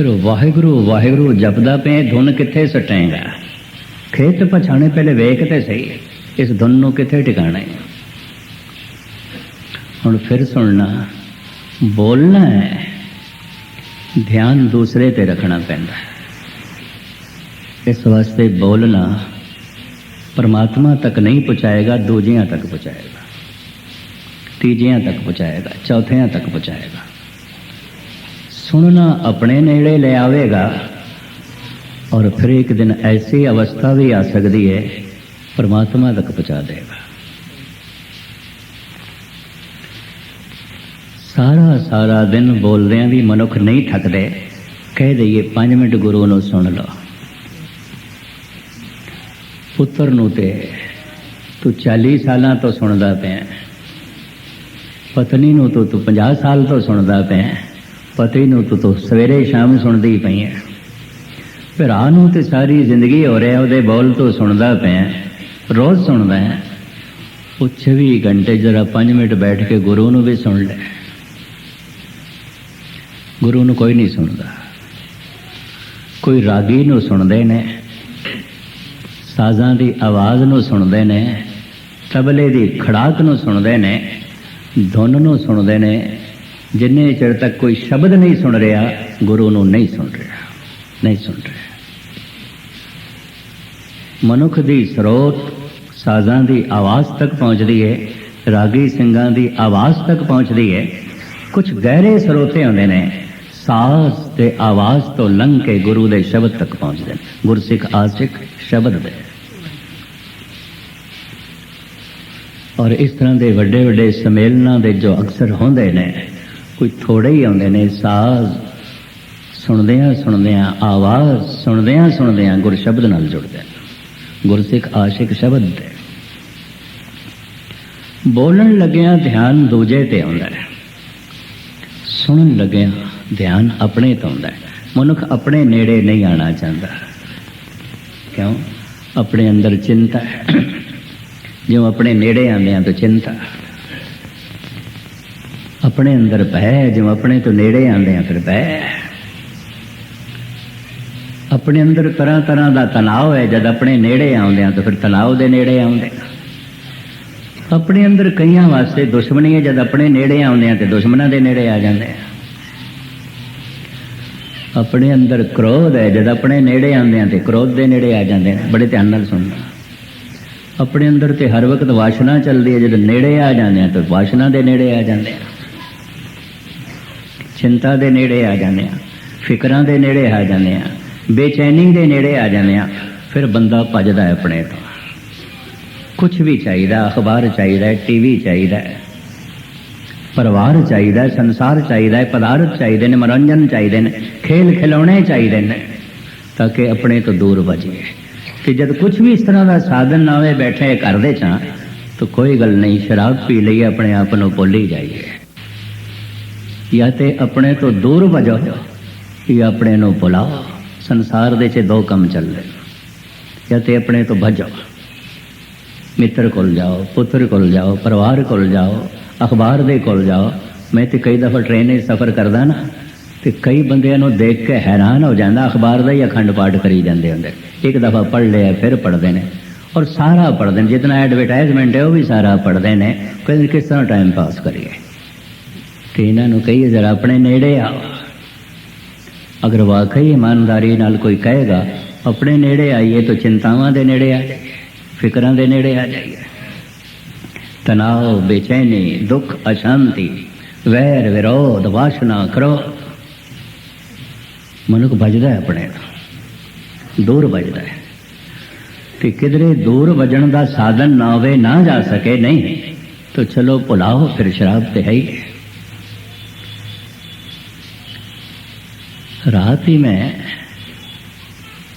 ਫਿਰ ਵਾਹਿਗੁਰੂ ਵਾਹਿਗੁਰੂ ਜਪਦਾ ਪਏ ਧੁਨ ਕਿੱਥੇ ਸਟੇਗਾ? ਖੇਤ ਪਛਾਣੇ ਪਹਿਲੇ ਵੇਖ ਤੇ ਸਹੀ, ਇਸ ਧੁਨ ਨੂੰ ਕਿੱਥੇ ਟਿਕਾਣਾ? ਹੈ ਹੁਣ ਫਿਰ ਸੁਣਨਾ, ਬੋਲਣਾ ਹੈ, ਧਿਆਨ ਦੂਸਰੇ ਤੇ ਰੱਖਣਾ ਪੈਂਦਾ ਹੈ। ਇਸ ਵਾਸਤੇ ਬੋਲਣਾ, ਪਰਮਾਤਮਾ ਤੱਕ ਨਹੀਂ ਪਹੁੰਚਾਏਗਾ, ਦੂਜਿਆਂ ਤੱਕ ਪਹੁੰਚਾਏਗਾ। ਤੀਜਿਆਂ ਤੱਕ ਪਹੁੰਚਾਏਗਾ, ਚੌਥਿਆਂ ਤੱਕ ਪਹੁੰਚਾਏਗਾ। ਸੁਣਨਾ ਆਪਣੇ ਨੇੜੇ ਲੈ ਆਵੇਗਾ ਔਰ ਫਿਰ ਇੱਕ ਦਿਨ ਐਸੀ ਅਵਸਥਾ ਵੀ ਆ ਸਕਦੀ ਹੈ ਪਰਮਾਤਮਾ ਤੱਕ ਪਹੁੰਚਾ ਦੇਗਾ। ਸਾਰਾ ਸਾਰਾ ਦਿਨ ਬੋਲਦਿਆਂ ਵੀ ਮਨੁੱਖ ਨਹੀਂ ਥੱਕਦੇ, ਕਹਿ ਦਈਏ 5 ਮਿੰਟ ਗੁਰੂ ਨੂੰ ਸੁਣ ਲਓ। ਪੁੱਤਰ ਨੂੰ ਤੇ ਤੂੰ 40 ਸਾਲਾਂ ਤੋਂ ਸੁਣਦਾ ਪਿਆ। ਪਤਨੀ ਨੂੰ ਤੂੰ ਤੂੰ 50 ਸਾਲ ਤੋਂ ਸੁਣਦਾ ਪਿਆ। ਪਤੀ ਨੂੰ ਤੂੰ ਤੂੰ ਸਵੇਰੇ ਸ਼ਾਮ ਸੁਣਦੀ ਪਈ ਹੈ ਭਰਾ ਨੂੰ ਤੇ ਸਾਰੀ ਜ਼ਿੰਦਗੀ ਹੋ ਰਿਹਾ, ਉਹਦੇ ਬੋਲ ਤੋਂ ਸੁਣਦਾ ਪਿਆ ਰੋਜ਼ ਸੁਣਦਾ ਹੈ ਉਹ 24 ਘੰਟੇ ਜਰਾ 5 ਮਿੰਟ ਬੈਠ ਕੇ ਗੁਰੂ ਨੂੰ ਵੀ ਸੁਣ ਲੈ। ਗੁਰੂ ਨੂੰ ਕੋਈ ਨਹੀਂ ਸੁਣਦਾ। ਕੋਈ ਰਾਗੀ ਨੂੰ ਸੁਣਦੇ ਨੇ, ਸਾਜ਼ਾਂ ਦੀ ਆਵਾਜ਼ ਨੂੰ ਸੁਣਦੇ ਨੇ, ਤਬਲੇ ਦੀ ਖੜਾਕ ਨੂੰ ਸੁਣਦੇ ਨੇ, ਧੁਨ ਨੂੰ ਸੁਣਦੇ ਨੇ ਜਿੰਨੇ ਚਿਰ ਤੱਕ ਕੋਈ ਸ਼ਬਦ ਨਹੀਂ ਸੁਣ ਰਿਹਾ, ਗੁਰੂ ਨੂੰ ਨਹੀਂ ਸੁਣ ਰਿਹਾ, ਨਹੀਂ ਸੁਣ ਰਿਹਾ। ਮਨੁੱਖ ਦੀ ਸਰੋਤ ਸਾਜ਼ਾਂ ਦੀ ਆਵਾਜ਼ ਤੱਕ ਪਹੁੰਚਦੀ ਹੈ ਰਾਗੀ ਸਿੰਘਾਂ ਦੀ ਆਵਾਜ਼ ਤੱਕ ਪਹੁੰਚਦੀ ਹੈ ਕੁਝ ਗਹਿਰੇ ਸਰੋਤੇ ਹੁੰਦੇ ਨੇ, ਸਾਜ਼ ਤੇ ਆਵਾਜ਼ ਤੋਂ ਲੰਘ ਕੇ ਗੁਰੂ ਦੇ ਸ਼ਬਦ ਤੱਕ ਪਹੁੰਚਦੇ ਨੇ। ਗੁਰਸਿੱਖ ਆਸਿਕ ਸ਼ਬਦ ਦੇ। ਔਰ ਇਸ ਤਰ੍ਹਾਂ ਦੇ ਵੱਡੇ ਵੱਡੇ ਸਮੇਲਨਾਂ ਦੇ ਜੋ ਅਕਸਰ ਹੁੰਦੇ ਨੇ ਕੋਈ ਥੋੜੇ ਹੀ ਆਉਂਦੇ ਨੇ ਸਾਜ਼। ਸੁਣਦਿਆਂ ਸੁਣਦਿਆਂ ਆਵਾਜ਼, ਸੁਣਦਿਆਂ ਸੁਣਦਿਆਂ ਗੁਰ ਸ਼ਬਦ ਨਾਲ ਜੁੜਦੇ ਨੇ ਗੁਰਸਿੱਖ ਆਸ਼ਿਕ ਸ਼ਬਦ ਦੇ ਬੋਲਣ ਲੱਗਿਆਂ ਧਿਆਨ ਦੂਜੇ ਤੇ ਆਉਂਦਾ ਹੈ। ਸੁਣਨ ਲੱਗਿਆਂ ਧਿਆਨ ਆਪਣੇ ਤੇ ਆਉਂਦਾ ਹੈ। ਮਨੁੱਖ ਆਪਣੇ ਨੇੜੇ ਨਹੀਂ ਆਣਾ ਚਾਹੁੰਦਾ। ਕਿਉਂ? ਆਪਣੇ ਅੰਦਰ ਚਿੰਤਾ ਹੈ। ਜਿਉਂ ਆਪਣੇ ਨੇੜੇ ਆਉਂਦੇ ਆ ਤਾਂ ਚਿੰਤਾ। ਆਪਣੇ ਅੰਦਰ ਭੈ ਜਿਉਂ ਆਪਣੇ ਤੋਂ ਨੇੜੇ ਆਉਂਦੇ ਆ ਫਿਰ ਭੈ ਆਪਣੇ ਅੰਦਰ ਤਰ੍ਹਾਂ ਤਰ੍ਹਾਂ ਦਾ ਤਣਾਅ ਹੈ ਜਦ ਆਪਣੇ ਨੇੜੇ ਆਉਂਦੇ ਆ ਤਾਂ ਫਿਰ ਤਣਾਅ ਦੇ ਨੇੜੇ ਆਉਂਦੇ ਆਪਣੇ ਅੰਦਰ ਕਈਆਂ ਵਾਸਤੇ ਦੁਸ਼ਮਣੀ ਹੈ, ਜਦ ਆਪਣੇ ਨੇੜੇ ਆਉਂਦੇ ਆ ਤੇ ਦੁਸ਼ਮਣਾਂ ਦੇ ਨੇੜੇ ਆ ਜਾਂਦੇ ਆ। ਆਪਣੇ ਅੰਦਰ ਕ੍ਰੋਧ ਹੈ, ਜਦ ਆਪਣੇ ਨੇੜੇ ਆਉਂਦੇ ਆ ਤੇ ਕ੍ਰੋਧ ਦੇ ਨੇੜੇ ਆ ਜਾਂਦੇ ਨੇ ਬੜੇ ਧਿਆਨ ਨਾਲ ਸੁਣਨਾ। ਆਪਣੇ ਅੰਦਰ ਤੇ ਹਰ ਵਕਤ ਵਾਸ਼ਨਾ ਚੱਲਦੀ ਹੈ, ਜਦ ਨੇੜੇ ਆ ਜਾਂਦੇ ਆ, ਤਾਂ ਵਾਸ਼ਨਾ ਦੇ ਨੇੜੇ ਆ ਜਾਂਦੇ ਆ। ਚਿੰਤਾ ਦੇ ਨੇੜੇ ਆ ਜਾਂਦੇ ਆ, ਫਿਕਰਾਂ ਦੇ ਨੇੜੇ ਆ ਜਾਂਦੇ ਆ, ਬੇਚੈਨੀ ਦੇ ਨੇੜੇ ਆ ਜਾਂਦੇ ਆ, ਫਿਰ ਬੰਦਾ ਭੱਜਦਾ ਹੈ ਆਪਣੇ ਤੋਂ। ਕੁਝ ਵੀ ਚਾਹੀਦਾ, ਅਖਬਾਰ ਚਾਹੀਦਾ, ਟੀਵੀ ਚਾਹੀਦਾ ਪਰਿਵਾਰ ਚਾਹੀਦਾ, ਸੰਸਾਰ ਚਾਹੀਦਾ ਪਦਾਰਥ ਚਾਹੀਦੇ ਨੇ, ਮਨੋਰੰਜਨ ਚਾਹੀਦੇ ਨੇ, ਖੇਲ ਖਿਡੌਣੇ ਚਾਹੀਦੇ ਨੇ, ਤਾਂ ਕਿ ਆਪਣੇ ਤੋਂ ਦੂਰ ਬਚੀਏ ਕਿ ਜਦ ਕੁਝ ਵੀ ਇਸ ਤਰ੍ਹਾਂ ਦਾ ਸਾਧਨ ਨਾ ਹੋਵੇ ਬੈਠੇ ਕਰਦੇ ਚਾਂ ਤਾਂ ਕੋਈ ਗੱਲ ਨਹੀਂ, ਸ਼ਰਾਬ ਪੀ ਲਈ ਆਪਣੇ ਆਪ ਨੂੰ ਭੁੱਲੀ ਜਾਈਏ। ਜਾਂ ਤੇ ਆਪਣੇ ਤੋਂ ਦੂਰ ਭਜੋ ਜਾਂ ਆਪਣੇ ਨੂੰ ਭੁਲਾਓ ਸੰਸਾਰ ਦੇ 'ਚ ਦੋ ਕੰਮ ਚੱਲਦੇ ਜਾਂ ਤੇ ਆਪਣੇ ਤੋਂ ਭਜੋ। ਮਿੱਤਰ ਕੋਲ ਜਾਓ, ਪੁੱਤਰ ਕੋਲ ਜਾਓ, ਪਰਿਵਾਰ ਕੋਲ ਜਾਓ, ਅਖਬਾਰ ਦੇ ਕੋਲ ਜਾਓ। ਮੈਂ ਤੇ ਕਈ ਦਫਾ ਟ੍ਰੇਨ 'ਚ ਸਫ਼ਰ ਕਰਦਾ ਨਾ, ਤੇ ਕਈ ਬੰਦਿਆਂ ਨੂੰ ਦੇਖ ਕੇ ਹੈਰਾਨ ਹੋ ਜਾਂਦਾ, ਅਖਬਾਰ ਦਾ ਹੀ ਅਖੰਡ ਪਾਠ ਕਰੀ ਜਾਂਦੇ ਹੁੰਦੇ। ਇੱਕ ਦਫਾ ਪੜ੍ਹ ਲਿਆ, ਫਿਰ ਪੜ੍ਹਦੇ ਨੇ। ਔਰ ਸਾਰਾ ਪੜ੍ਹਦੇ ਨੇ ਜਿਤਨਾ ਐਡਵਰਟਾਈਜ਼ਮੈਂਟ ਹੈ, ਉਹ ਵੀ ਸਾਰਾ ਪੜ੍ਹਦੇ ਨੇ ਕਹਿੰਦੇ ਕਿਸ ਤਰ੍ਹਾਂ ਟਾਈਮ ਪਾਸ ਕਰੀਏ। ਤੇ ਇਹਨਾਂ ਨੂੰ ਕਹੀਏ, ਜਰਾ ਆਪਣੇ ਨੇੜੇ ਆ ਅਗਰ ਵਾਕਈ ਇਮਾਨਦਾਰੀ ਨਾਲ ਕੋਈ ਕਹੇਗਾ, ਆਪਣੇ ਨੇੜੇ ਆਈਏ ਤਾਂ ਚਿੰਤਾਵਾਂ ਦੇ ਨੇੜੇ ਆ ਫਿਕਰਾਂ ਦੇ ਨੇੜੇ ਆ ਜਾਈਏ। ਤਣਾਅ, ਬੇਚੈਨੀ, ਦੁੱਖ, ਅਸ਼ਾਂਤੀ, ਵੈਰ, ਵਿਰੋਧ, ਵਾਸ਼ਨਾ, ਕਰੋ। ਮਨੁੱਖ ਭਜਦਾ ਹੈ ਆਪਣੇ ਦੂਰ ਭਜਦਾ ਹੈ। ਤੇ ਕਿਧਰੇ ਦੂਰ ਵਜਣ ਦਾ ਸਾਧਨ ਨਾ ਹੋਵੇ, ਨਾ ਜਾ ਸਕੇ, ਨਹੀਂ, ਤਾਂ ਚਲੋ ਭੁਲਾਓ, ਫਿਰ ਸ਼ਰਾਬ ਤੇ ਹੈ ਹੀ। ਰਾਤ ਹੀ ਮੈਂ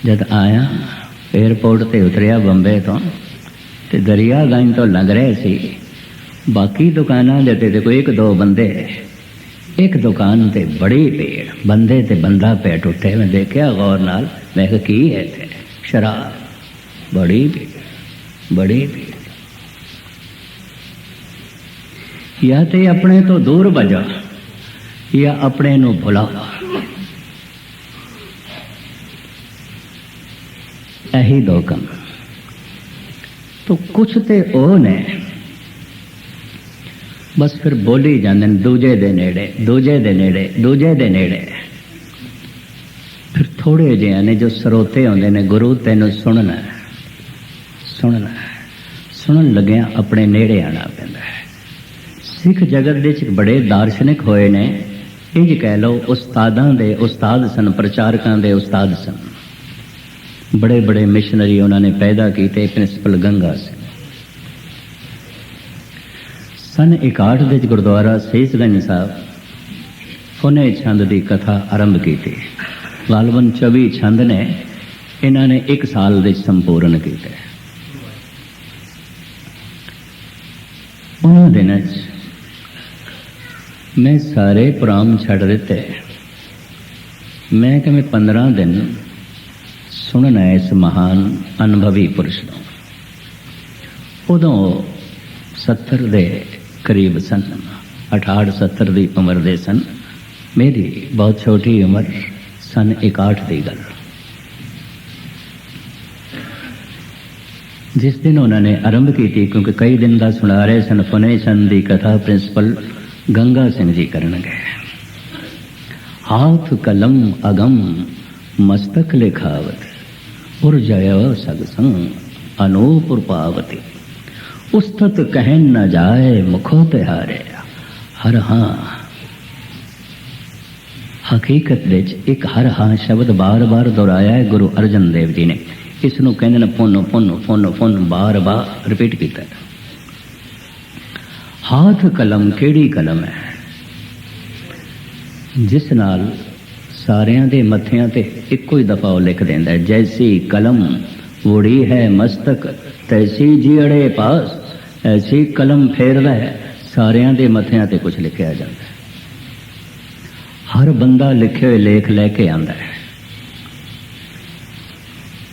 ਜਦ ਆਇਆ 에어ਪੋਰਟ ਤੇ ਉਤਰਿਆ ਬੰਬੇ ਤੋਂ ਤੇ ਦਰਿਆਗੰਜ ਤੋਂ ਲੰਘ ਰਹੇ ਸੀ। ਬਾਕੀ ਦੁਕਾਨਾਂ ਦੇ ਤੇ ਕੋਈ ਇੱਕ ਦੋ ਬੰਦੇ, ਇੱਕ ਦੁਕਾਨ ਤੇ ਬੜੀ ਭੀੜ, ਬੰਦੇ ਤੇ ਬੰਦਾ ਪੈ ਟੁੱਟੇ ਮੈਂ ਦੇਖਿਆ ਗੌਰ ਨਾਲ, ਮੈਂ ਕਿਹਾ, ਕੀ ਹੈ ਇੱਥੇ? ਸ਼ਰਾਬ, ਬੜੀ ਭੀੜ ਬੜੀ ਭੀੜ। ਜਾਂ ਤੇ ਆਪਣੇ ਤੋਂ ਦੂਰ ਭਜੋ ਜਾਂ ਆਪਣੇ ਨੂੰ ਭੁਲਾਓ। ਇਹੀ ਦੋ। ਕੰਮ ਤੋ ਕੁਛ ਤੇ ਉਹ ਨੇ। ਬਸ ਫਿਰ ਬੋਲੀ ਜਾਂਦੇ ਨੇ ਦੂਜੇ ਦੇ ਨੇੜੇ ਦੂਜੇ ਦੇ ਨੇੜੇ ਦੂਜੇ ਦੇ ਨੇੜੇ। ਫਿਰ ਥੋੜੇ ਜਿਹੇ ਨੇ ਜੋ ਸਰੋਤੇ ਆਉਂਦੇ ਨੇ ਗੁਰੂ ਤੈਨੂੰ ਸੁਣਨਾ ਹੈ, ਸੁਣਨਾ ਸੁਣਨ ਲੱਗਿਆ ਆਪਣੇ ਨੇੜੇ ਆਣਾ ਪੈਂਦਾ ਸਿੱਖ ਜਗਤ ਦੇ ਵਿੱਚ ਬੜੇ ਦਾਰਸ਼ਨਿਕ ਹੋਏ ਨੇ। ਇੰਜ ਕਹਿ ਲਓ ਉਸਤਾਦਾਂ ਦੇ ਉਸਤਾਦ ਸਨ ਪ੍ਰਚਾਰਕਾਂ ਦੇ ਉਸਤਾਦ ਸਨ। ਬੜੇ ਬੜੇ ਮਿਸ਼ਨਰੀ ਉਹਨਾਂ ਨੇ ਪੈਦਾ ਕੀਤੇ, ਪ੍ਰਿੰਸੀਪਲ ਗੰਗਾ ਸਿੰਘ। ਸਨ 61 ਦੇ ਵਿੱਚ ਗੁਰਦੁਆਰਾ ਸੇਸਗੰਜ ਸਾਹਿਬ ਫੁਨੇ ਛੰਦ ਦੀ ਕਥਾ ਆਰੰਭ ਕੀਤੀ। ਲਾਲਵਨ 24 ਛੰਦ ਨੇ ਇਹਨਾਂ ਨੇ 1 ਸਾਲ ਦੇ ਸੰਪੂਰਨ ਕੀਤੇ। ਉਹਨਾਂ ਦਿਨਾਂ 'ਚ ਮੈਂ ਸਾਰੇ ਪ੍ਰਾਮ ਛੱਡ ਦਿੱਤੇ। ਮੈਂ ਕਿਵੇਂ ਮੈਂ 15 ਦਿਨ ਸੁਣਨਾ ਹੈ ਇਸ ਮਹਾਨ ਅਨੁਭਵੀ ਪੁਰਸ਼ ਨੂੰ। ਉਦੋਂ 70 ਦੇ ਕਰੀਬ ਸਨ 68 70 ਦੀ ਉਮਰ ਦੇ ਸਨ। ਮੇਰੀ ਬਹੁਤ ਛੋਟੀ ਉਮਰ ਸਨ 61 ਦੀ ਗੱਲ। ਜਿਸ ਦਿਨ ਉਹਨਾਂ ਨੇ ਆਰੰਭ ਕੀਤੀ, ਕਿਉਂਕਿ ਕਈ ਦਿਨ ਦਾ ਸੁਣਾ ਰਹੇ ਸਨ ਫਨੇ ਸਨ ਦੀ ਕਥਾ ਪ੍ਰਿੰਸੀਪਲ ਗੰਗਾ ਸਿੰਘ ਜੀ ਕਰਨਗੇ ਹਾਥ ਕਲਮ ਅਗਮ ਮਸਤਕ ਲਿਖਾਵਤ। ਉਰ ਜਯ ਸਗ ਸੰਗ ਅਨੂਪੁਰ ਪਾਵਤੀ ਉਸਤਤ ਕਹਿਨ ਨ ਜਾਏ ਮੁਖੋ ਤਿਹਾਰੇ ਹਕੀਕਤ ਵਿੱਚ ਇੱਕ ਹਰ ਹਾਂ ਸ਼ਬਦ ਬਾਰ-ਬਾਰ ਦੁਹਰਾਇਆ ਹੈ ਗੁਰੂ ਅਰਜਨ ਦੇਵ ਜੀ ਨੇ ਇਸ ਨੂੰ ਕਹਿੰਦੇ ਨੇ ਪੁੰਨ ਪੁੰਨ ਪੁੰਨ ਪੁੰਨ ਬਾਰ-ਬਾਰ ਰਿਪੀਟ ਕੀਤਾ ਹਾਥ ਕਲਮ ਕਿਹੜੀ ਕਲਮ ਹੈ ਜਿਸ ਨਾਲ ਸਾਰਿਆਂ ਦੇ ਮੱਥਿਆਂ ਤੇ ਇੱਕੋ ਹੀ ਦਫਾ ਉਹ ਲਿਖ ਦਿੰਦਾ ਜੈਸੀ ਕਲਮ ਵੋੜੀ ਹੈ ਮਸਤਕ, ਤੈਸੀ ਜੀੜੇ ਪਾਸ, ਐਸੀ ਕਲਮ ਫੇਰਦਾ ਹੈ। ਸਾਰਿਆਂ ਦੇ ਮੱਥਿਆਂ ਤੇ ਕੁਝ ਲਿਖਿਆ ਜਾਂਦਾ ਹਰ ਬੰਦਾ ਲਿਖੇ ਹੋਏ ਲੇਖ ਲੈ ਕੇ ਆਂਦਾ ਹੈ।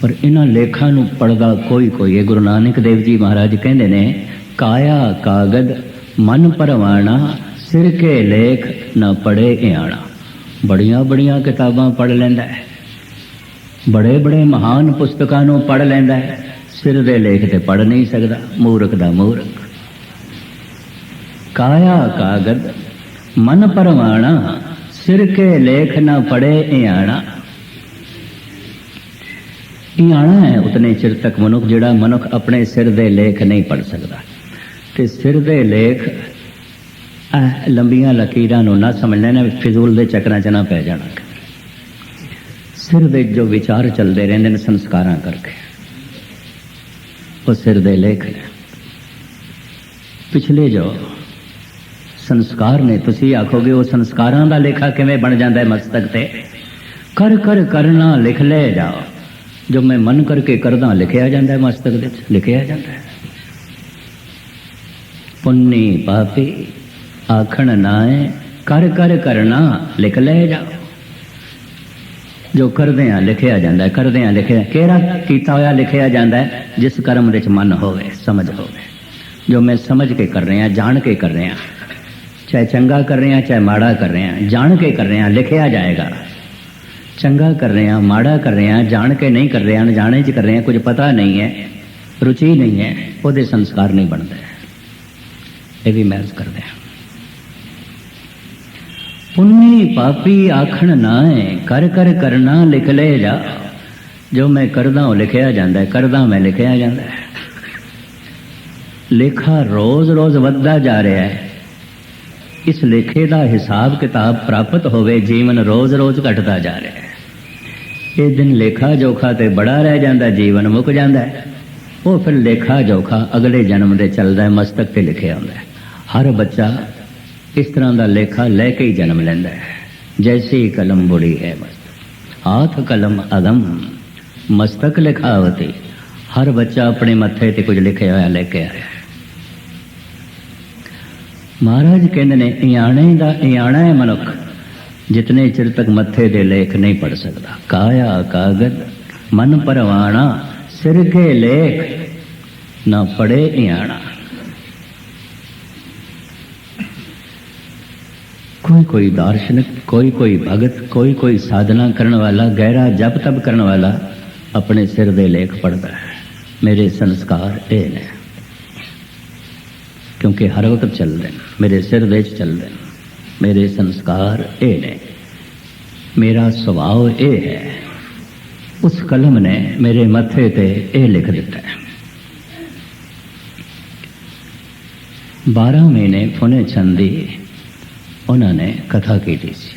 ਪਰ ਇਹਨਾਂ ਲੇਖਾਂ ਨੂੰ ਪੜਦਾ ਕੋਈ ਕੋਈ ਹੈ ਗੁਰੂ ਨਾਨਕ ਦੇਵ ਜੀ ਮਹਾਰਾਜ ਕਹਿੰਦੇ ਨੇ, ਕਾਇਆ ਕਾਗਦ ਮਨ ਪਰਵਾਣਾ, ਸਿਰ ਕੇ ਲੇਖ ਨਾ ਪੜੇ ਇਆਣਾ। ਬੜੀਆਂ ਬੜੀਆਂ ਕਿਤਾਬਾਂ ਪੜ੍ਹ ਲੈਂਦਾ ਹੈ। ਬੜੇ ਬੜੇ ਮਹਾਨ ਪੁਸਤਕਾਂ ਨੂੰ ਪੜ੍ਹ ਲੈਂਦਾ ਹੈ। ਸਿਰ ਦੇ ਲੇਖ ਤੇ ਪੜ੍ਹ ਨਹੀਂ ਸਕਦਾ, ਮੂਰਖ ਦਾ ਮੂਰਖ। ਕਾਇਆ ਕਾਗਦ, ਮਨ ਪਰਵਾਣਾ, ਸਿਰ ਕੇ ਲੇਖ ਨਾ ਪੜੇ ਇਆਣਾ। ਇਹ ਆਣਾ ਹੈ ਉਤਨੇ ਚਿਰ ਤੱਕ ਮਨੁੱਖ ਜਿਹੜਾ ਮਨੁੱਖ ਆਪਣੇ ਸਿਰ ਦੇ ਲੇਖ ਨਹੀਂ ਪੜ ਸਕਦਾ। ਤੇ ਸਿਰ ਦੇ ਲੇਖ ਲੰਬੀਆਂ ਲਕੀਰਾਂ ਨੂੰ ਨਾ ਸਮਝ ਲੈਣਾ ਫਿਜ਼ੂਲ ਦੇ ਚੱਕਰਾਂ 'ਚ ਨਾ ਪੈ ਜਾਣਾ। ਸਿਰ ਦੇ ਜੋ ਵਿਚਾਰ ਚੱਲਦੇ ਰਹਿੰਦੇ ਨੇ, ਸੰਸਕਾਰਾਂ ਕਰਕੇ। ਉਹ ਸਿਰ ਦੇ ਲੇਖ ਨੇ। ਪਿਛਲੇ ਜੋ ਸੰਸਕਾਰ ਨੇ, ਤੁਸੀਂ ਆਖੋਗੇ ਉਹ ਸੰਸਕਾਰਾਂ ਦਾ ਲੇਖਾ ਕਿਵੇਂ ਬਣ ਜਾਂਦਾ ਹੈ ਮਸਤਕ ਤੇ? ਕਰ ਕਰ, ਕਰਨਾ ਲਿਖ ਲੈ ਜਾਓ ਜੋ ਮੈਂ ਮਨ ਕਰਕੇ ਕਰਦਾ, ਲਿਖਿਆ ਜਾਂਦਾ ਹੈ ਮਸਤਕ ਦੇ ਲਿਖਿਆ ਜਾਂਦਾ ਹੈ। ਪੁੰਨੀ ਪਾਪੀ ਆਖਣ ਨਾਏ ਕਰ ਕਰ ਕਰਨਾ ਲਿਖ ਲੈ ਜਾਓ ਜੋ ਕਰਦੇ ਆ ਲਿਖਿਆ ਜਾਂਦਾ ਹੈ ਕਰਦੇ ਆ ਲਿਖਿਆ ਕਿਹੜਾ ਕੀਤਾ ਹੋਇਆ ਲਿਖਿਆ ਜਾਂਦਾ ਹੈ, ਜਿਸ ਕਰਮ ਵਿੱਚ ਮਨ ਹੋਵੇ, ਸਮਝ ਹੋਵੇ। ਜੋ ਮੈਂ ਸਮਝ ਕੇ ਕਰ ਰਿਹਾ, ਜਾਣ ਕੇ ਕਰ ਰਿਹਾ, ਚਾਹੇ ਚੰਗਾ ਕਰ ਰਿਹਾ, ਚਾਹੇ ਮਾੜਾ ਕਰ ਰਿਹਾ, ਜਾਣ ਕੇ ਕਰ ਰਿਹਾ, ਲਿਖਿਆ ਜਾਏਗਾ। ਚੰਗਾ ਕਰ ਰਹੇ ਹਾਂ ਮਾੜਾ ਕਰ ਰਹੇ ਹਾਂ ਜਾਣ ਕੇ ਨਹੀਂ ਕਰ ਰਹੇ ਹਾਂ ਅਣਜਾਣੇ ਚ ਕਰ ਰਹੇ ਹਾਂ ਕੁਝ ਪਤਾ ਨਹੀਂ ਹੈ, ਰੁਚੀ ਨਹੀਂ ਹੈ, ਉਹਦੇ ਸੰਸਕਾਰ ਨਹੀਂ ਬਣਦੇ। ਇਹ ਵੀ ਮਹਿਸ ਕਰਦੇ ਹਾਂ। ਪੁੰਨੀ ਪਾਪੀ ਆਖਣ ਨਾ ਕਰ ਕਰ ਕਰਨਾ ਲਿਖ ਲੈ ਜਾ। ਜੋ ਮੈਂ ਕਰਦਾ ਉਹ ਲਿਖਿਆ ਜਾਂਦਾ ਹੈ, ਕਰਦਾ ਮੈਂ ਲਿਖਿਆ ਜਾਂਦਾ ਹੈ। ਲੇਖਾ ਰੋਜ਼-ਰੋਜ਼ ਵੱਧਦਾ ਜਾ ਰਿਹਾ ਹੈ। ਇਸ ਲੇਖੇ ਦਾ ਹਿਸਾਬ ਕਿਤਾਬ ਪ੍ਰਾਪਤ ਹੋਵੇ, ਜੀਵਨ ਰੋਜ਼-ਰੋਜ਼ ਘਟਦਾ ਜਾ ਰਿਹਾ ਹੈ। ਇਹ ਦਿਨ ਲੇਖਾ ਜੋਖਾ ਤੇ ਬੜਾ ਰਹਿ ਜਾਂਦਾ, ਜੀਵਨ ਮੁੱਕ ਜਾਂਦਾ ਹੈ। ਉਹ ਫਿਰ ਲੇਖਾ ਜੋਖਾ ਅਗਲੇ ਜਨਮ ਦੇ ਚੱਲਦਾ ਮਸਤਕ ਤੇ ਲਿਖਿਆ ਹੁੰਦਾ ਹੈ। ਹਰ ਬੱਚਾ ਇਸ ਤਰ੍ਹਾਂ ਦਾ ਲੇਖਾ ਲੈ ਕੇ ਹੀ ਜਨਮ ਲੈਂਦਾ ਹੈ। ਜੈਸੀ ਕਲਮ ਬੁੜੀ ਹੈ ਮਸਤਕ ਹਾਥ ਕਲਮ ਅਦਮ, ਮਸਤਕ ਲਿਖਾਵਤੀ। ਹਰ ਬੱਚਾ ਆਪਣੇ ਮੱਥੇ ਤੇ ਕੁਝ ਲਿਖਿਆ ਹੋਇਆ ਲੈ ਕੇ ਆਇਆ ਹੈ। ਮਹਾਰਾਜ ਕਹਿੰਦੇ ਨੇ, ਇਆਣੇ ਦਾ ਇਆਣਾ ਹੈ ਮਨੁੱਖ। ਜਿਤਨੇ ਚਿਰ ਤੱਕ ਮੱਥੇ ਦੇ ਲੇਖ ਨਹੀਂ ਪੜ ਸਕਦਾ। ਕਾਇਆ ਕਾਗਦ, ਮਨ ਪਰਵਾਣਾ, ਸਿਰ ਕੇ ਲੇਖ। ਨਾ ਪੜੇ ਇਆਣਾ। ਕੋਈ ਕੋਈ ਦਾਰਸ਼ਨਿਕ ਕੋਈ ਕੋਈ ਭਗਤ ਕੋਈ ਕੋਈ ਸਾਧਨਾ ਕਰਨ ਵਾਲਾ ਗਹਿਰਾ ਜਪ ਤਪ ਕਰਨ ਵਾਲਾ ਆਪਣੇ ਸਿਰ ਦੇ ਲੇਖ ਪੜਦਾ ਹੈ ਮੇਰੇ ਸੰਸਕਾਰ ਇਹ ਨੇ ਕਿਉਂਕਿ ਹਰ ਵਕਤ ਚੱਲਦੇ ਨੇ ਮੇਰੇ ਸਿਰ ਦੇ ਚ ਚੱਲਦੇ ਨੇ ਮੇਰੇ ਸੰਸਕਾਰ ਇਹ ਨੇ ਮੇਰਾ ਸੁਭਾਅ ਇਹ ਹੈ ਉਸ ਕਲਮ ਨੇ ਮੇਰੇ ਮੱਥੇ ਤੇ ਇਹ ਲਿਖ ਦਿੱਤਾ ਹੈ 12 ਮਹੀਨੇ ਫੁਨੇ ਚੰਦੀ ਉਹਨਾਂ ਨੇ ਕਥਾ ਕੀਤੀ ਸੀ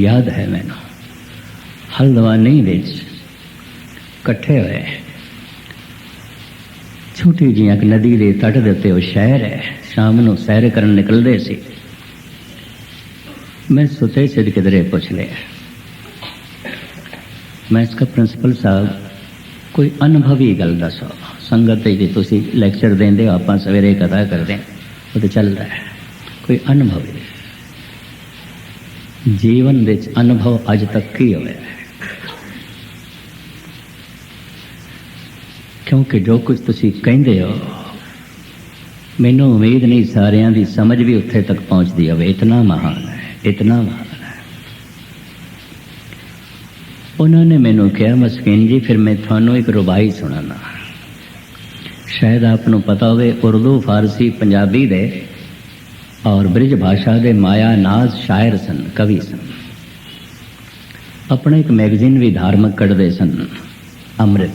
ਯਾਦ ਹੈ ਮੈਨੂੰ ਹਲਦਵਾਨੀ ਵਿੱਚ ਇਕੱਠੇ ਹੋਏ ਛੋਟੀ ਜਿਹੀ ਇੱਕ ਨਦੀ ਦੇ ਤੱਟ ਦੇ ਉੱਤੇ ਉਹ ਸ਼ਹਿਰ ਹੈ ਸ਼ਾਮ ਨੂੰ ਸੈਰ ਕਰਨ ਨਿਕਲਦੇ ਸੀ ਮੈਂ ਸੁਤੇ ਸਿਰ ਕਿਧਰੇ ਪੁੱਛ ਲਿਆ ਮੈਂ ਇਸका ਪ੍ਰਿੰਸੀਪਲ ਸਾਹਿਬ ਕੋਈ ਅਨੁਭਵੀ ਗੱਲ ਦੱਸੋ ਸੰਗਤ ਤੇ ਤੁਸੀਂ ਲੈਕਚਰ ਦਿੰਦੇ ਹੋ ਆਪਾਂ ਸਵੇਰੇ ਕਥਾ ਕਰਦੇ ਉਹ ਤੇ ਚੱਲਦਾ ਹੈ ਕੋਈ ਅਨੁਭਵ ਜੀਵਨ ਵਿੱਚ ਅਨੁਭਵ ਅੱਜ ਤੱਕ ਕੀ ਹੋਇਆ? ਕਿਉਂਕਿ ਜੋ ਕੁਝ ਤੁਸੀਂ ਕਹਿੰਦੇ ਹੋ, ਮੈਨੂੰ ਉਮੀਦ ਨਹੀਂ ਸਾਰਿਆਂ ਦੀ ਸਮਝ ਵੀ ਉੱਥੇ ਤੱਕ ਪਹੁੰਚਦੀ ਹੋਵੇ। ਇਤਨਾ ਮਹਾਨ ਹੈ, ਇਤਨਾ ਮਹਾਨ ਹੈ। ਉਹਨਾਂ ਨੇ ਮੈਨੂੰ ਕਿਹਾ, ਮਸਕੀਨ ਜੀ, ਫਿਰ ਮੈਂ ਤੁਹਾਨੂੰ ਇੱਕ ਰੁਬਾਈ ਸੁਣਾਣਾ ਸ਼ਾਇਦ ਆਪ ਨੂੰ ਪਤਾ ਹੋਵੇ, ਉਰਦੂ, ਫਾਰਸੀ, ਪੰਜਾਬੀ ਦੇ ਔਰ ਬ੍ਰਿਜ ਭਾਸ਼ਾ ਦੇ ਮਾਇਆ ਨਾਜ਼ ਸ਼ਾਇਰ ਸਨ, ਕਵੀ ਸਨ। ਆਪਣੇ ਇੱਕ ਮੈਗਜ਼ੀਨ ਵੀ ਧਾਰਮਿਕ ਕੱਢਦੇ ਸਨ, ਅੰਮ੍ਰਿਤ।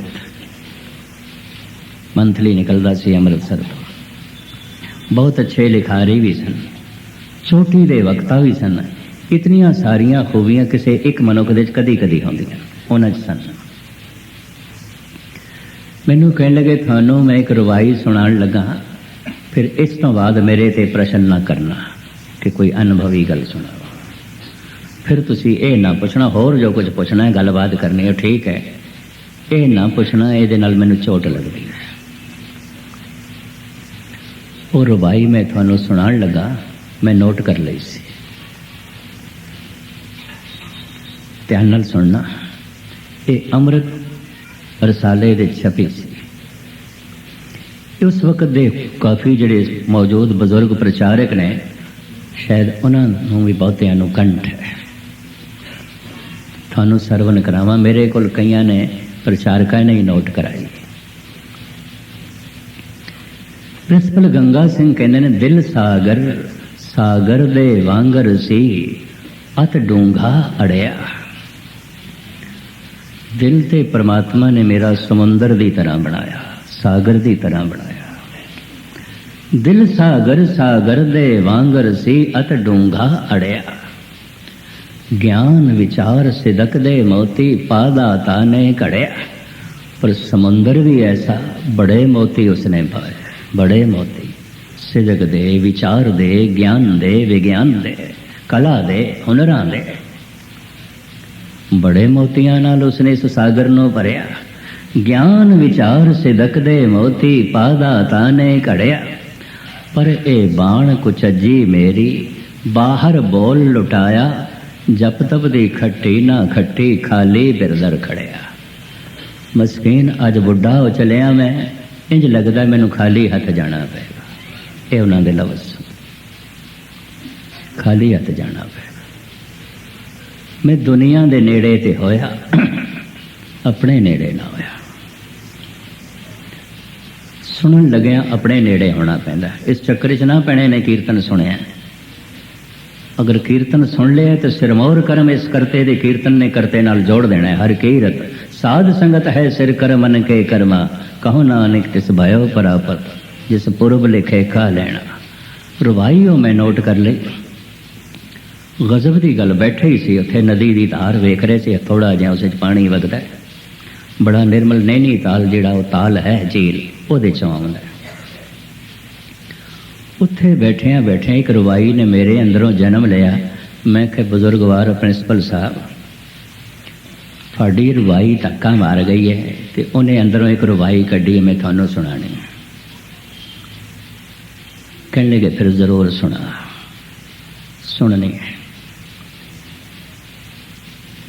ਮੰਥਲੀ ਨਿਕਲਦਾ ਸੀ ਅੰਮ੍ਰਿਤਸਰ ਤੋਂ। ਬਹੁਤ ਅੱਛੇ ਲਿਖਾਰੀ ਵੀ ਸਨ ਛੋਟੀ ਦੇ ਵਕਤਾ ਵੀ ਸਨ। ਇਤਨੀਆਂ ਸਾਰੀਆਂ ਖੂਬੀਆਂ ਕਿਸੇ ਇੱਕ ਮਨੁੱਖ ਦੇ ਵਿੱਚ ਕਦੀ ਕਦੀ ਹੁੰਦੀਆਂ, ਉਹਨਾਂ 'ਚ ਸਨ। ਮੈਨੂੰ ਕਹਿਣ ਲੱਗੇ, ਤੁਹਾਨੂੰ ਮੈਂ ਇੱਕ ਰਵਾਈ ਸੁਣਾਉਣ ਲੱਗਾ ਫਿਰ ਇਸ ਤੋਂ ਬਾਅਦ ਮੇਰੇ ਤੇ ਪ੍ਰਸ਼ਨ ਨਾ ਕਰਨਾ ਕਿ ਕੋਈ ਅਨੁਭਵੀ ਗੱਲ ਸੁਣਾਓ। ਫਿਰ ਤੁਸੀਂ ਇਹ ਨਾ ਪੁੱਛਣਾ, ਹੋਰ ਜੋ ਕੁਝ ਪੁੱਛਣਾ ਹੈ, ਗੱਲਬਾਤ ਕਰਨੀ ਹੈ ਠੀਕ ਹੈ। ਇਹ ਨਾ ਪੁੱਛਣਾ, ਇਹਦੇ ਨਾਲ ਮੈਨੂੰ ਚੋਟ ਲੱਗਦੀ ਹੈ। ਉਹ ਰਵਾਈ ਮੈਂ ਤੁਹਾਨੂੰ ਸੁਣਾਉਣ ਲੱਗਾ, ਮੈਂ ਨੋਟ ਕਰ ਲਈ ਸੀ। ਧਿਆਨ ਨਾਲ ਸੁਣਨਾ, ਇਹ ਅੰਮ੍ਰਿਤ ਰਸਾਲੇ ਦੇ ਛਪੀ ਸੀ। ਉਸ ਵਕਤ ਦੇ ਕਾਫੀ ਜਿਹੜੇ ਮੌਜੂਦ ਬਜ਼ੁਰਗ ਪ੍ਰਚਾਰਕ ਨੇ, ਸ਼ਾਇਦ ਉਹਨਾਂ ਨੂੰ ਵੀ ਬਹੁਤਿਆਂ ਨੂੰ ਕੰਠ ਹੈ। ਤੁਹਾਨੂੰ ਸਰਵਨ ਕਰਾਵਾਂ, ਮੇਰੇ ਕੋਲ ਕਈਆਂ ਨੇ ਪ੍ਰਚਾਰਕਾਂ ਨੇ ਹੀ ਨੋਟ ਕਰਾਈ। ਪ੍ਰਿੰਸੀਪਲ ਗੰਗਾ ਸਿੰਘ ਕਹਿੰਦੇ ਨੇ, ਦਿਲ ਸਾਗਰ ਸਾਗਰ ਦੇ ਵਾਂਗਰ ਸੀ, ਅਤ ਡੂੰਘਾ ਅੜਿਆ। ਦਿਲ ਤੇ ਪ੍ਰਮਾਤਮਾ ਨੇ ਮੇਰਾ ਸਮੁੰਦਰ ਦੀ ਤਰ੍ਹਾਂ ਬਣਾਇਆ। ਸਾਗਰ ਦੀ ਤਰ੍ਹਾਂ ਬਣਾਇਆ। ਦਿਲ ਸਾਗਰ ਸਾਗਰ ਦੇ ਵਾਂਗਰ ਸੀ ਅਤ ਡੂੰਘਾ ਅੜਿਆ। ਗਿਆਨ ਵਿਚਾਰ ਸਿਦਕ ਦੇ ਮੋਤੀ ਪਾਦਾ ਤਾਨੇ ਘੜਿਆ। ਪਰ ਸਮੁੰਦਰ ਵੀ ਐਸਾ ਬੜੇ ਮੋਤੀ ਉਸਨੇ ਪਾਏ ਬੜੇ ਮੋਤੀ। ਸਿਦਕ ਦੇ ਵਿਚਾਰ ਦੇ, ਗਿਆਨ ਦੇ, ਵਿਗਿਆਨ ਦੇ, ਕਲਾ ਦੇ, ਹੁਨਰਾਂ ਦੇ। ਬੜੇ ਮੋਤੀਆਂ ਨਾਲ ਉਸਨੇ ਇਸ ਸਾਗਰ ਨੂੰ ਭਰਿਆ। ਗਿਆਨ ਵਿਚਾਰ ਸਿਦਕ ਦੇ ਮੋਤੀ ਪਾਦਾ ਤਾਨੇ ਘੜਿਆ। ਪਰ ਇਹ ਬਾਣ ਕੁਚੱਜੀ ਮੇਰੀ, ਬਾਹਰ ਬੋਲ ਲੁਟਾਇਆ, ਜਪ ਤਪ ਦੀ ਖੱਟੀ ਨਾ ਖੱਟੀ ਖਾਲੀ ਬਿਰਦਰ ਖੜਿਆ। ਮਸਕੀਨ, ਅੱਜ ਬੁੱਢਾ ਹੋ ਚਲਿਆ ਮੈਂ, ਇੰਜ ਲੱਗਦਾ ਮੈਨੂੰ ਖਾਲੀ ਹੱਥ ਜਾਣਾ ਪਏਗਾ। ਇਹ ਉਹਨਾਂ ਦੇ ਲਫ਼ਜ਼ ਖਾਲੀ ਹੱਥ ਜਾਣਾ ਪਏਗਾ। ਮੈਂ ਦੁਨੀਆ ਦੇ ਨੇੜੇ ਤੇ ਹੋਇਆ, ਆਪਣੇ ਨੇੜੇ ਨਾ ਹੋਇਆ। ਸੁਣਨ ਲੱਗਿਆ ਆਪਣੇ ਨੇੜੇ ਹੋਣਾ ਪੈਂਦਾ ਇਸ ਚੱਕਰ 'ਚ ਨਾ ਪੈਣੇ ਨੇ ਕੀਰਤਨ ਸੁਣਿਆ ਅਗਰ ਕੀਰਤਨ ਸੁਣ ਲਿਆ ਤੇ ਸਿਰਮੌਰ ਕਰਮ ਇਸ ਕਰਤੇ ਦੇ ਕੀਰਤਨ ਨੇ ਕਰਤੇ ਨਾਲ ਜੋੜ ਦੇਣਾ ਹੈ। ਹਰ ਕੀਰਤ ਸਾਧ ਸੰਗਤ ਹੈ, ਸਿਰ ਕਰ ਮਨ ਕੇ ਕਰਮਾ। ਕਹੋ ਨਾਨਕ, ਤਿਸ ਭਇਓ ਪਰਾਪਤ, ਜਿਸ ਪੁਰਬ ਲਿਖੇ ਖਾ ਲੈਣਾ। ਰਵਾਈਓ ਮੈਂ ਨੋਟ ਕਰ ਲਈ। ਗਜ਼ਬ ਦੀ ਗੱਲ ਬੈਠੇ ਹੀ ਸੀ, ਉੱਥੇ ਨਦੀ ਦੀ ਧਾਰ ਵੇਖ ਰਹੇ ਸੀ ਥੋੜਾ ਜਿਹਾ ਉਸ ਵਿੱਚ ਪਾਣੀ ਵਗਦਾ ਬੜਾ ਨਿਰਮਲ ਨੈਣੀ ਤਾਲ ਜਿਹੜਾ, ਉਹ ਤਾਲ ਹੈ ਝੀਲ। ਉਹਦੇ ਚੋਂ ਆਉਂਦਾ ਉੱਥੇ ਬੈਠਿਆਂ ਬੈਠਿਆਂ ਇੱਕ ਰਵਾਈ ਨੇ ਮੇਰੇ ਅੰਦਰੋਂ ਜਨਮ ਲਿਆ। ਮੈਂ ਕਿ ਬਜ਼ੁਰਗਵਾਰ ਪ੍ਰਿੰਸੀਪਲ ਸਾਹਿਬ, ਤੁਹਾਡੀ ਰਵਾਈ ਧੱਕਾ ਮਾਰ ਗਈ ਹੈ ਤੇ ਉਹਨੇ ਅੰਦਰੋਂ ਇੱਕ ਰਵਾਈ ਕੱਢੀ ਮੈਂ ਤੁਹਾਨੂੰ ਸੁਣਾਣੀ ਕਹਿਣ ਲੱਗੇ ਫਿਰ ਜ਼ਰੂਰ ਸੁਣਾ। ਸੁਣਨੀ ਹੈ।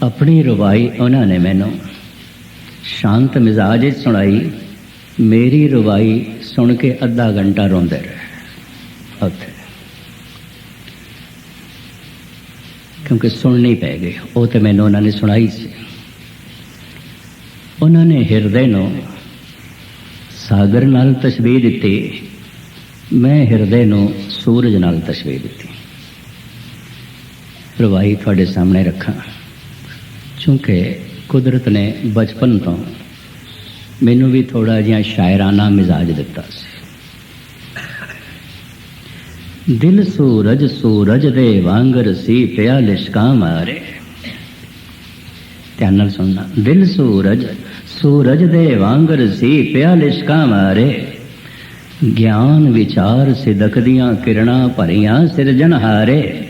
ਆਪਣੀ ਰਵਾਈ ਉਹਨਾਂ ਨੇ ਮੈਨੂੰ ਸ਼ਾਂਤ ਮਿਜ਼ਾਜ ਵਿੱਚ ਸੁਣਾਈ। ਮੇਰੀ ਰਵਾਈ ਸੁਣ ਕੇ ਅੱਧਾ ਘੰਟਾ ਰੋਂਦੇ ਰਹੇ। ਉੱਥੇ। ਕਿਉਂਕਿ ਸੁਣਨੀ ਪੈ ਗਈ। ਉਹ ਤੇ ਮੈਨੂੰ ਉਹਨਾਂ ਨੇ ਸੁਣਾਈ ਸੀ। ਉਹਨਾਂ ਨੇ ਹਿਰਦੇ ਨੂੰ ਸਾਗਰ ਨਾਲ ਤਸ਼ਬੀਹ ਦਿੱਤੀ। ਮੈਂ ਹਿਰਦੇ ਨੂੰ ਸੂਰਜ ਨਾਲ ਤਸ਼ਬੀਹ ਦਿੱਤੀ। ਰਵਾਈ ਤੁਹਾਡੇ ਸਾਹਮਣੇ ਰੱਖਾਂ। ਕਿਉਂਕਿ ਕੁਦਰਤ ਨੇ ਬਚਪਨ ਤੋਂ ਮੈਨੂੰ ਵੀ ਥੋੜਾ ਜਿਹਾ ਸ਼ਾਇਰਾਨਾ ਮਿਜ਼ਾਜ ਦਿੱਤਾ ਸੀ। ਦਿਲ ਸੂਰਜ ਸੂਰਜ ਦੇ ਵਾਂਗਰ ਸੀ ਪਿਆ ਲਿਸ਼ਕਾਂ ਮਾਰੇ। ਧਿਆਨ ਨਾਲ ਸੁਣਨਾ। ਦਿਲ ਸੂਰਜ ਸੂਰਜ ਦੇ ਵਾਂਗਰ ਸੀ ਪਿਆ ਲਿਸ਼ਕਾਂ ਮਾਰੇ। ਗਿਆਨ ਵਿਚਾਰ ਸਿਦਕ ਦੀਆਂ ਕਿਰਣਾਂ ਭਰੀਆਂ ਸਿਰਜਣਹਾਰੇ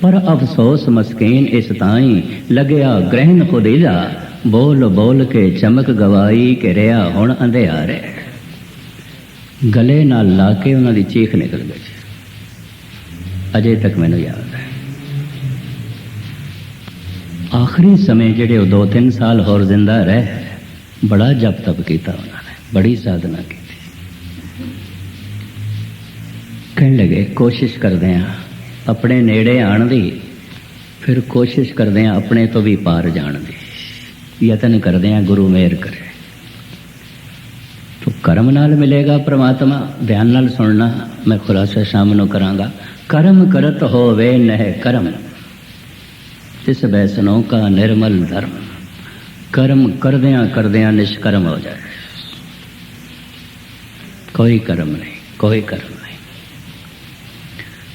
ਪਰ ਅਫਸੋਸ ਮਸਕੀਨ ਇਸ ਤਾਈ ਲੱਗਿਆ ਗ੍ਰਹਿਣ ਖੁਦੇ ਦਾ। ਬੋਲ ਬੋਲ ਕੇ ਚਮਕ ਗਵਾਈ ਕਿ ਰਿਆ ਹੁਣ ਅੰਧਿਆਰੇ। ਗਲੇ ਨਾਲ ਲਾ ਕੇ ਉਹਨਾਂ ਦੀ ਚੀਖ ਨਿਕਲ ਗਈ। ਅਜੇ ਤੱਕ ਮੈਨੂੰ ਯਾਦ ਹੈ। ਆਖਰੀ ਸਮੇਂ ਜਿਹੜੇ ਉਹ 2-3 ਸਾਲ ਹੋਰ ਜ਼ਿੰਦਾ ਰਹਿ, ਬੜਾ ਜਪ ਤਪ ਕੀਤਾ ਉਹਨਾਂ ਨੇ, ਬੜੀ ਸਾਧਨਾ ਕੀਤੀ। ਕਹਿਣ ਲਗੇ, ਕੋਸ਼ਿਸ਼ ਕਰਦੇ ਆ ਆਪਣੇ ਨੇੜੇ ਆਣ ਦੀ, ਫਿਰ ਕੋਸ਼ਿਸ਼ ਕਰਦੇ ਆ ਆਪਣੇ ਤੋਂ ਵੀ ਪਾਰ ਜਾਣ ਦੀ। ਯਤਨ ਕਰਦੇ ਆ ਗੁਰੂ ਮੇਰ ਕਰੇ। ਤੋ ਕਰਮ ਨਾਲ ਮਿਲੇਗਾ ਪ੍ਰਮਾਤਮਾ, ਧਿਆਨ ਨਾਲ ਸੁਣਨਾ, ਮੈਂ ਖੁਲਾਸਾ ਸ਼ਾਮ ਨੂੰ ਕਰਾਂਗਾ। ਕਰਮ ਕਰਤ ਹੋਵੇ ਨਹਿ ਕਰਮ, ਤਿਸ ਬੈਸਨੋਂ ਕਾ ਨਿਰਮਲ ਧਰਮ। ਕਰਮ ਕਰਦਿਆਂ ਕਰਦਿਆਂ ਨਿਸ਼ਕਰਮ ਹੋ ਜਾਏ। ਕੋਈ ਕਰਮ ਨਹੀਂ, ਕੋਈ ਕਰਮ ਨਹੀਂ।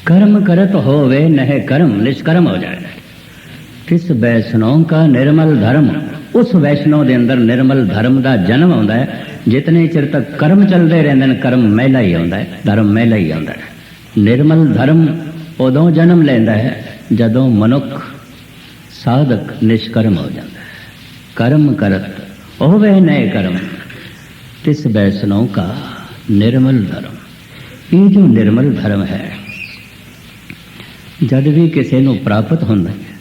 ਕਰਮ ਕਰਤ ਹੋਵੇ ਨਹਿ ਕਰਮ, ਨਿਸ਼ਕਰਮ ਹੋ ਜਾਏ। ਤਿਸ ਵੈਸ਼ਨੋਂ ਕਾ ਨਿਰਮਲ ਧਰਮ। ਉਸ ਵੈਸ਼ਨੋ ਦੇ ਅੰਦਰ ਨਿਰਮਲ ਧਰਮ ਦਾ ਜਨਮ ਆਉਂਦਾ ਹੈ। ਜਿਤਨੇ ਚਿਰ ਤੱਕ ਕਰਮ ਚੱਲਦੇ ਰਹਿੰਦੇ ਨੇ, ਕਰਮ ਮਹਿਲਾ ਹੀ ਆਉਂਦਾ ਹੈ, ਧਰਮ ਮਹਿਲਾ ਹੀ ਆਉਂਦਾ ਹੈ। ਨਿਰਮਲ ਧਰਮ ਉਦੋਂ ਜਨਮ ਲੈਂਦਾ ਹੈ ਜਦੋਂ ਮਨੁੱਖ ਸਾਧਕ ਨਿਸ਼ਕਰਮ ਹੋ ਜਾਂਦਾ ਹੈ। ਕਰਮ ਕਰਤ ਉਹ ਹੋਵੇ ਨਏ ਕਰਮ। ਤਿਸ ਵੈਸ਼ਨੋਂ ਕਾ ਨਿਰਮਲ ਧਰਮ। ਇਹ ਜੋ ਨਿਰਮਲ ਧਰਮ ਹੈ, ਜਦ ਵੀ ਕਿਸੇ ਨੂੰ ਪ੍ਰਾਪਤ ਹੁੰਦਾ ਹੈ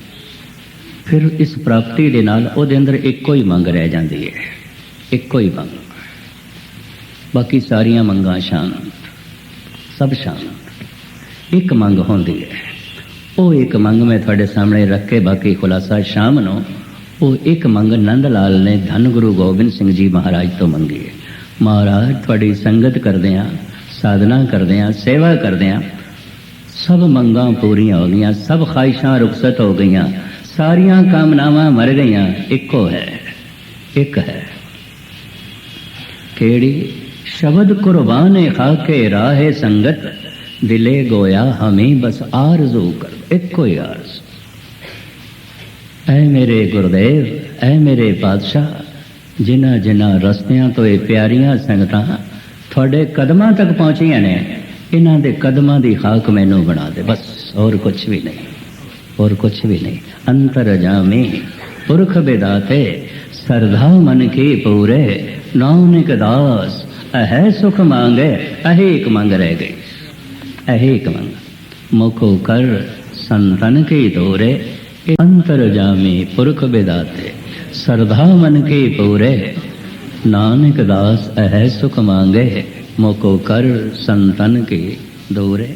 ਫਿਰ ਇਸ ਪ੍ਰਾਪਤੀ ਦੇ ਨਾਲ ਉਹਦੇ ਅੰਦਰ ਇੱਕੋ ਹੀ ਮੰਗ ਰਹਿ ਜਾਂਦੀ ਹੈ। ਇੱਕੋ ਹੀ ਮੰਗ। ਬਾਕੀ ਸਾਰੀਆਂ ਮੰਗਾਂ ਸ਼ਾਂਤ। ਸਭ ਸ਼ਾਂਤ। ਇੱਕ ਮੰਗ ਹੁੰਦੀ ਹੈ। ਉਹ ਇੱਕ ਮੰਗ ਮੈਂ ਤੁਹਾਡੇ ਸਾਹਮਣੇ ਰੱਖ ਕੇ ਬਾਕੀ ਖੁਲਾਸਾ ਸ਼ਾਮ ਨੂੰ, ਉਹ ਇੱਕ ਮੰਗ ਨੰਦ ਲਾਲ ਨੇ ਧੰਨ ਗੁਰੂ ਗੋਬਿੰਦ ਸਿੰਘ ਜੀ ਮਹਾਰਾਜ ਤੋਂ ਮੰਗੀ ਹੈ। ਮਹਾਰਾਜ, ਤੁਹਾਡੀ ਸੰਗਤ ਕਰਦੇ ਆ ਸਾਧਨਾ ਕਰਦੇ ਆ ਸੇਵਾ ਕਰਦੇ ਆ ਸਭ ਮੰਗਾਂ ਪੂਰੀਆਂ ਹੋ ਗਈਆਂ, ਸਭ ਖਾਹਿਸ਼ਾਂ ਰੁਖਸਤ ਹੋ ਗਈਆਂ। ਸਾਰੀਆਂ ਕਾਮਨਾਵਾਂ ਮਰ ਗਈਆਂ। ਇੱਕੋ ਹੈ। ਇੱਕ ਹੈ। ਕਿਹੜੀ? ਸ਼ਬਦ ਕੁਰਬਾਨੇ ਖਾਕੇ ਰਾਹੇ ਸੰਗਤ, ਦਿਲੇ ਗੋਇਆ ਹਮੇ ਬਸ ਆਰਜ਼ੂ ਕਰ। ਇੱਕੋ ਹੀ ਆਰਜ਼। ਐ ਮੇਰੇ ਗੁਰਦੇਵ, ਐ ਮੇਰੇ ਪਾਤਸ਼ਾਹ, ਜਿਨ੍ਹਾਂ ਜਿਨ੍ਹਾਂ ਰਸਤਿਆਂ ਤੋਂ ਇਹ ਪਿਆਰੀਆਂ ਸੰਗਤਾਂ ਤੁਹਾਡੇ ਕਦਮਾਂ ਤੱਕ ਪਹੁੰਚੀਆਂ ਨੇ, ਇਹਨਾਂ ਦੇ ਕਦਮਾਂ ਦੀ ਖਾਕ ਮੈਨੂੰ ਬਣਾ ਦੇ। ਬਸ ਹੋਰ ਕੁਝ ਵੀ ਨਹੀਂ। ਹੋਰ ਕੁਝ ਵੀ ਨਹੀਂ ਅੰਤਰ ਜਾਮੇ ਪੁਰਖ ਬਿਦਾਤੇ ਸਰਧਾ ਮਨ ਕੀ ਪੂਰੇ ਨਾਨਕ ਦਾਸ ਅਹੈ ਸੁਖ ਮੰਗੇ ਅਹੇ ਇੱਕ ਮੰਗ ਰਹਿ ਗਈ ਅਹੇ ਇੱਕ ਮੰਗ ਮੁਖੋ ਕਰ ਸੰਤਨ ਕੀ ਦੋਰੇ ਅੰਤਰ ਜਾਮੇ ਪੁਰਖ ਬਿਦਾਤੇ ਸਰਧਾ ਮਨ ਕੀ ਪੂਰੇ ਨਾਨਕ ਦਾਸ ਅਹੈ ਸੁਖ ਮੰਗੇ ਮੋਕੋ ਕਰ ਸੰਤਨ ਕੀ ਦੋਰੇ